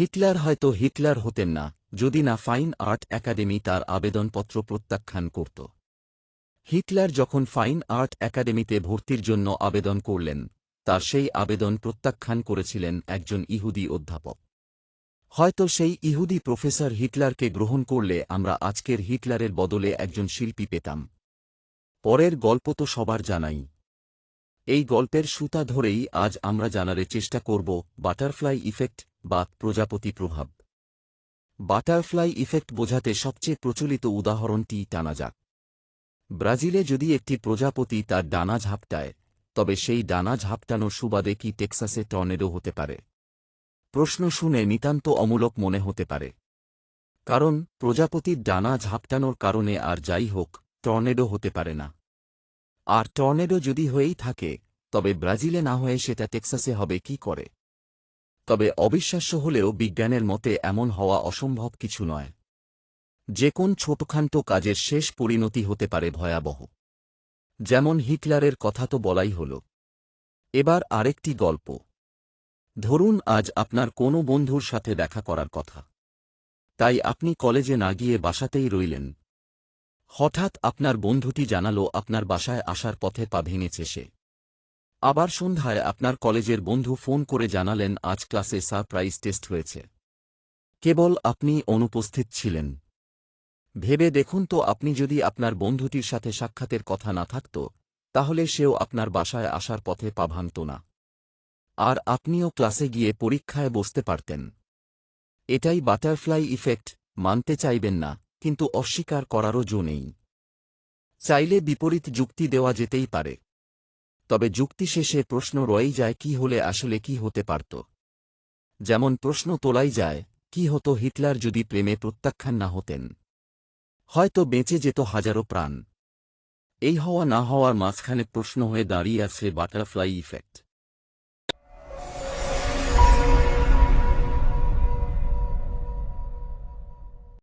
Hitler হয়তো Hitler হতেন না, যদি না ফাইন আর্ট একাডেমি তার আবেদনপত্র প্রত্যাখ্যান করত। হিটলার যখন ফাইন আর্ট একাডেমিতে ভর্তির জন্য আবেদন করলেন, তার সেই আবেদন প্রত্যাখ্যান করেছিলেন একজন ইহুদি অধ্যাপক। হয়তো সেই ইহুদি প্রফেসর হিটলারকে গ্রহণ করলে আমরা আজকের হিটলারের বদলে একজন শিল্পী পেতাম। পরের গল্প তো সবার জানাই। এই গল্পের সুতা ধরেই আজ আমরা জানারে চেষ্টা করব বাটারফ্লাই ইফেক্ট বা প্রজাপতি প্রভাব। বাটারফ্লাই ইফেক্ট বোঝাতে সবচেয়ে প্রচলিত উদাহরণটি টানা যাক। ব্রাজিলে যদি একটি প্রজাপতি তার ডানা ঝাপটায়, তবে সেই ডানা ঝাপটানোর সুবাদে কি টেক্সাসে টর্নেডো হতে পারে? প্রশ্ন শুনে নিতান্ত অমূলক মনে হতে পারে। কারণ প্রজাপতির ডানা ঝাপটানোর কারণে আর যাই হোক, টর্নেডো হতে পারে না। আর টর্নেডো যদি হয়েই থাকে, তবে ব্রাজিলে না হয়ে সেটা টেক্সাসে হবে কি করে? তবে অবিশ্বাস্য হলেও বিজ্ঞানের মতে এমন হওয়া অসম্ভব কিছু নয়। যে কোন ছোটখান্ত কাজের শেষ পরিণতি হতে পারে ভয়াবহ। যেমন হিটলারের কথা তো বলাই হল। এবার আরেকটি গল্প। ধরুন আজ আপনার কোনো বন্ধুর সাথে দেখা করার কথা। তাই আপনি কলেজে না গিয়ে বাসাতেই রইলেন। হঠাৎ আপনার বন্ধুটি জানালো আপনার বাসায় আসার পথে পা ভেঙেছে সে। আবার সন্ধ্যায় আপনার কলেজের বন্ধু ফোন করে জানালেন, আজ ক্লাসে সারপ্রাইজ টেস্ট হয়েছে। কেবল আপনি অনুপস্থিত ছিলেন। ভেবে দেখুন তো, আপনি যদি আপনার বন্ধুটির সাথে সাক্ষাতের কথা না থাকত, তাহলে সেও আপনার বাসায় আসার পথে পা ভাঙত না। আর আপনিও ক্লাসে গিয়ে পরীক্ষায় বসতে পারতেন। এটাই বাটারফ্লাই ইফেক্ট, মানতে চাইবেন না, কিন্তু অস্বীকার করারও জো নেই। চাইলে বিপরীত যুক্তি দেওয়া যেতেই পারে। তবে যুক্তি শেষে প্রশ্ন রয়েই যায় কি হলে আসলে কি হতে পারত। যেমন প্রশ্ন তোলাই যায়, কি হতো হিটলার যদি প্রেমে প্রত্যাখ্যান না হতেন? হয়তো বেঁচে যেত হাজারো প্রাণ। এই হওয়া না হওয়ার মাঝখানে প্রশ্ন হয়ে দাঁড়িয়ে আছে বাটারফ্লাই ইফেক্ট।